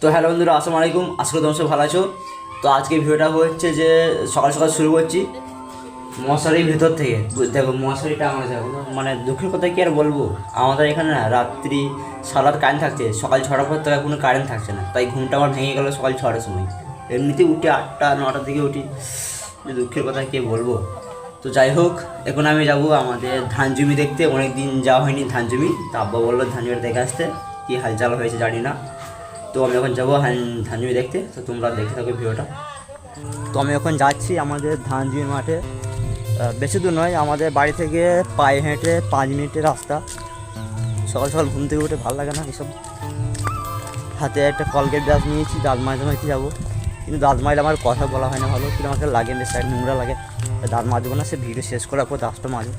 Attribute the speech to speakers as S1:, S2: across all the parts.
S1: তো হ্যালো বন্ধুরা, আসসালামু আলাইকুম। আজকে তোমার সব ভালো আছো। তো আজকে ভিডিওটা হচ্ছে যে সকাল সকাল শুরু করছি মশারির ভেতর থেকে। দেখো মশারিটা আমরা দেখো মানে দুঃখের কথা কি আর বলব? আমাদের এখানে না রাত্রি সারা রাত কারেন্ট থাকছে। সকাল ছটার পর থেকে কোনো কারেন্ট থাকছে না। তাই ঘুমটা আমার ভেঙে গেল সকাল ছটার সময়। এমনিতে উঠে আটটা, নটার দিকে উঠি। দুঃখের কথা কে বলব? তো যাই হোক, এখন আমি যাব আমাদের ধান জমি দেখতে। অনেক দিন যাওয়া হয়নি ধান জমি। তা আব্বা বলল ধান জমি দেখে আসতে। কী হালচাল হয়েছে জানি না। তো আমি এখন যাব ধান জমি দেখতে, তো তোমরা দেখতে থাকো ভিডিওটা। তো আমি এখন যাচ্ছি আমাদের ধান জমি মাঠে বেশি দূর নয়, আমাদের বাড়ি থেকে পায়ে হেঁটে পাঁচ মিনিটের রাস্তা। সকাল সকাল ঘুম থেকে উঠে ভালো লাগে না এসব। হাতে একটা কলগেট ব্রাশ নিয়েছি দাঁত মাঝে মাঝে যাব। কিন্তু দাঁত মাঝে আমার কথা বলা হয় না ভালো, কিন্তু আমাকে লাগে না সাইড নোংরা লাগে। দাঁত মাজবো না, সে ভিডিও শেষ করার পর দাঁতটা মাজবো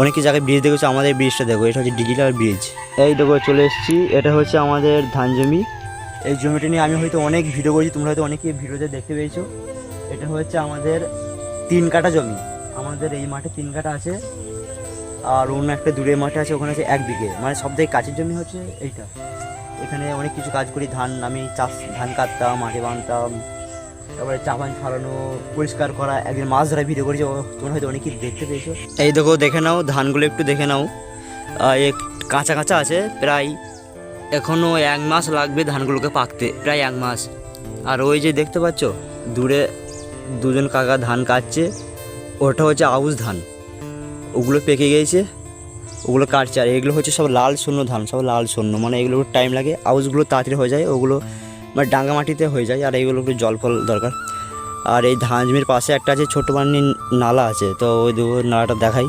S1: অনেক জায়গায় ব্রিজ দেখেছ, আমাদের ব্রিজটা দেখো, এটা হচ্ছে ডিজিটাল ব্রিজ এই দেখো, চলে এসেছি, এটা হচ্ছে আমাদের ধান জমি এই জমিটা নিয়ে আমি হয়তো অনেক ভিডিও করেছি, তোমরা হয়তো অনেকে ভিডিওতে দেখতে পেয়েছ। এটা হচ্ছে আমাদের তিন কাটা জমি। আমাদের এই মাঠে তিন কাটা আছে, আর অন্য একটা দূরের মাঠে আছে, ওখানে আছে এক বিঘে। মানে সব থেকে কাছের জমি হচ্ছে এইটা। এখানে অনেক কিছু কাজ করি, ধান, আমি চাষ, ধান কাটতাম মাঠে বানতাম, তারপরে চাপান ছাড়ানো, পরিষ্কার করা, একদিন মাছ ধরা ভিডিও করেছি তোমরা হয়তো অনেকেই দেখতে পেয়েছ। এই দেখো, দেখে নাও, ধানগুলো একটু দেখে নাও। কাঁচা কাঁচা আছে, প্রায় এখনও এক মাস লাগবে ধানগুলোকে পাকতে, প্রায় এক মাস। আর ওই যে দেখতে পাচ্ছ, দূরে দুজন কাকা ধান কাটছে, ওটা হচ্ছে আউশ ধান। ওগুলো পেকে গিয়েছে ওগুলো কাটছে। আর এগুলো হচ্ছে সব লাল শূন্য ধান, সব লাল শূন্য। মানে এগুলো টাইম লাগে, আউশগুলো তাড়াতাড়ি হয়ে যায়, ওগুলো মানে ডাঙ্গা মাটিতে হয়ে যায়, আর এইগুলো একটু জল ফল দরকার। আর এই ধান জমির পাশে একটা আছে, ছোটো পানি নালা আছে, তো ওই দেখো নালাটা দেখাই।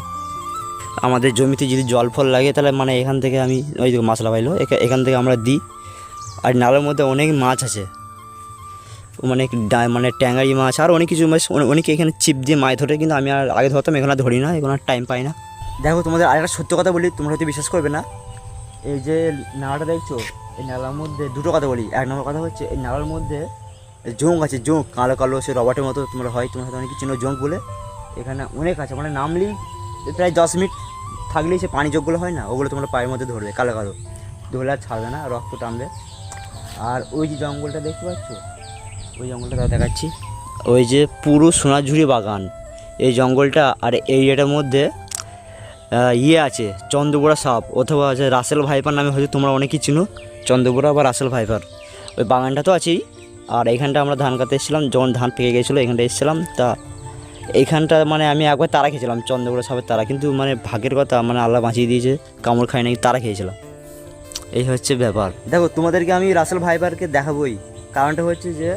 S1: আমাদের জমিতে যদি জল ফল লাগে, তাহলে মানে এখান থেকে আমি ওই মাছলা পাইলো, এখা- এখান থেকে আমরা দিই। আর নালার মধ্যে অনেক মাছ আছে। মানে মানে ট্যাঙ্গারি মাছ, আর অনেক কিছু মাছ, অনে- অনেকে এখানে চিপ দিয়ে মাছ ধরে, কিন্তু আমি আর আগে ধরতাম, এখন ধরি না, এখন আর টাইম পাই না। দেখো, তোমাদের আর একটা সত্য কথা বলি, তোমরা হয়তো বিশ্বাস করবে না। এই যে নালাটা দেখছ, এই নালার মধ্যে দুটো কথা বলি। এক নম্বর কথা হচ্ছে, এই নালার মধ্যে জোঁক আছে, জোঁক, কালো কালো সে রবার্টের মতো তোমরা হয়, তোমরা হয়তো অনেক চিনো জোঁক বলে। এখানে অনেক আছে মানে নামলেই প্রায় দশ মিনিট। থাকলেই সে পানি যোগগুলো হয় না, ওগুলো তোমরা পায়ের মধ্যে ধরবে, কালো কালো। ধরলে আর ছাড়বে না, রক্ত টানবে। আর ওই যে জঙ্গলটা দেখতে পাচ্ছ? ওই জঙ্গলটা দেখাচ্ছি। ওই যে পুরো সোনাঝুরি বাগান, এই জঙ্গলটা আর এই এটার মধ্যে ইয়ে আছে চন্দ্রবোড়া সাপ, অথবা আছে রাসেল ভাইপার নামে হয়তো তোমরা অনেকেই চিনো চন্দ্রবোড়া বা রাসেল ভাইপার। ওই বাগানটা তো আছেই। আর এইখানটা আমরা ধান কাটতে এসেছিলাম, যখন ধান পেকে গেছিল, এখানটা এসেছিলাম, তা এইখানটা মানে আমি একবার তারা খেয়েছিলাম চন্দ্রবোড়া সাপের তারা। কিন্তু মানে ভাগ্যের কথা মানে আল্লাহ বাঁচিয়ে দিয়েছে, কামড় খাই নাকি তারা খেয়েছিলাম। এই হচ্ছে ব্যাপার। দেখো, তোমাদেরকে আমি রাসেল ভাইবারকে দেখাবোই। কারণটা হচ্ছে যে,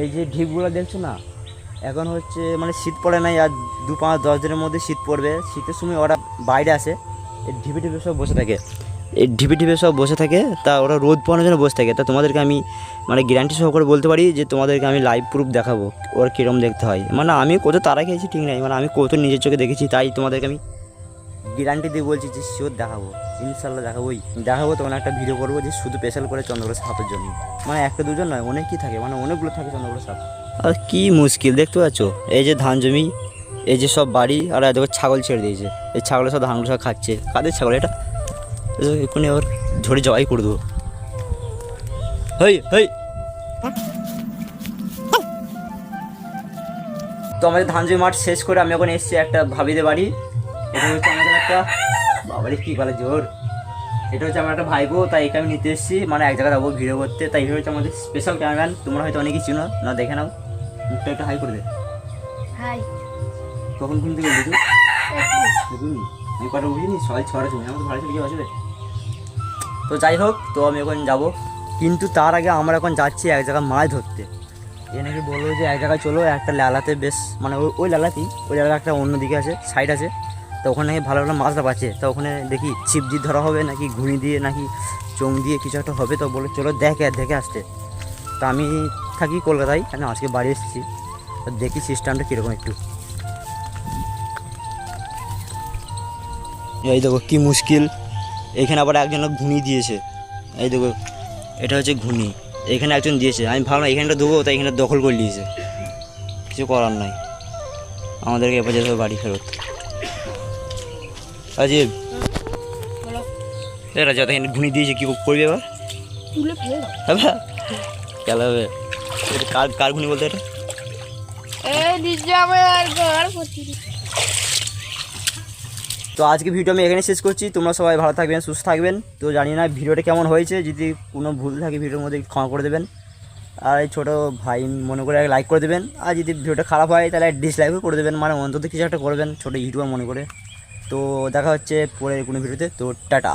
S1: এই যে ঢিপগুলো দেখছ না, এখন হচ্ছে মানে শীত পড়ে নাই আর দু পাঁচ দশ দিনের মধ্যে শীত পড়বে। শীতের সময় ওরা বাইরে আসে ঢিপে ঢিপে সব বসে থাকে। ঢিপে ঢিপে সব বসে থাকে, তা ওরা রোদ পাওয়ানোর জন্য বসে থাকে। তা তোমাদেরকে আমি মানে গ্যারান্টি সহকারে বলতে পারি যে তোমাদেরকে আমি লাইভ প্রুফ দেখাবো, ওর কীরকম দেখতে হয়। মানে আমি কত তারা খেয়েছি ঠিক নাই মানে আমি কত নিজের চোখে দেখেছি, তাই তোমাদেরকে আমি গ্যারান্টি দিয়ে বলছি যে শিওর দেখাবো, ইনশাল্লাহ দেখাবোই দেখাবো, তখন একটা ভিডিও করব যে শুধু স্পেশাল করে চন্দ্রগুলো সাপের জন্য। মানে একটা দুজন নয়, অনেকই থাকে মানে অনেকগুলো থাকে চন্দ্রগুলো সাপ আর কি মুশকিল, দেখতে পাচ্ছ? এই যে ধান জমি, এই যে সব বাড়ি, আর দেখো ছাগল ছেড়ে দিয়েছে। এই ছাগলের সব ধানগুলো সব খাচ্ছে। কাদের ছাগল এটা? এক্ষুনি ওর ঝড়ে জবাই করে দেবো। হেই হেই। তো আমাদের ধান জমি মাঠ শেষ করে আমি এখন এসেছি একটা ভাবিদের বাড়ি। এটা হচ্ছে আমাদের একটা বাবারে কি বলে জোর। এটা হচ্ছে আমার একটা ভাইপো তাই একে আমি নিতে এসেছি। মানে এক জায়গায় যাব ভিডিও করতে। তাই এটা হচ্ছে আমাদের স্পেশাল ক্যামেরাম্যান তোমরা হয়তো অনেকেই চিনো না দেখে নাও। মুখটা একটা হাই করে দে।
S2: হাই
S1: কখন ঘুম থেকে দেখুন আমি কটা বুঝিনি সকাল ছটা আমাকে ভাড়া চলে গিয়ে তো যাই হোক তো আমি এখন যাব। কিন্তু তার আগে আমরা এখন যাচ্ছি এক জায়গায় মাছ ধরতে। এ নাকি বলল যে এক জায়গায় চলো, একটা লালাতে বেশ মানে ওই লালাতেই, ওই লালা একটা অন্য দিকে আছে সাইড আছে। তো ওখানে নাকি ভালো ভালো মাছটা পাচ্ছে তো ওখানে দেখি ছিপ দিয়ে ধরা হবে, নাকি ঘুড়ি দিয়ে, নাকি চোং দিয়ে কিছু একটা হবে। তো বলে চলো দেখে দেখে আসতে। তো আমি থাকি কলকাতায় কেন আজকে বাড়ি এসেছি। তো দেখি সিস্টেমটা কীরকম একটু। এই দেখো, কী মুশকিল। এখানে আবার একজন ঘুনি দিয়েছে। এই দেখো এটা হচ্ছে ঘুনি এখানে একজন দিয়েছে। আমি ভাবলাম এখানটা দেবো তাই এখানে দখল করে নিয়েছে। কিছু করার নাই। আমাদেরকে এবার যেতে হবে বাড়ি ফেরত। আজিব এরা যত এখানে ঘুনি দিয়েছে কি করবে এবার?
S2: তুলে ফেলে
S1: খেলা হবে। কার কার ঘুনি বলতে এটা
S2: এই নিজে আমার ঘর প্রতি
S1: তো আজকে ভিডিও আমি এখানে শেষ করছি। তোমরা সবাই ভালো থাকবেন, সুস্থ থাকবেন। তো জানি না ভিডিওটা কেমন হয়েছে, যদি কোনো ভুল থাকে ভিডিওর মধ্যে ক্ষমা করে দেবেন। আর এই ছোটো ভাই মনে করে লাইক করে দেবেন। আর যদি ভিডিওটা খারাপ হয়, তাহলে ডিসলাইকও করে দেবেন। মানে অন্তত কিছু একটা করবেন, ছোটো ইউটিউবার মনে করে। তো দেখা হচ্ছে পরে কোনো ভিডিওতে তো টাটা।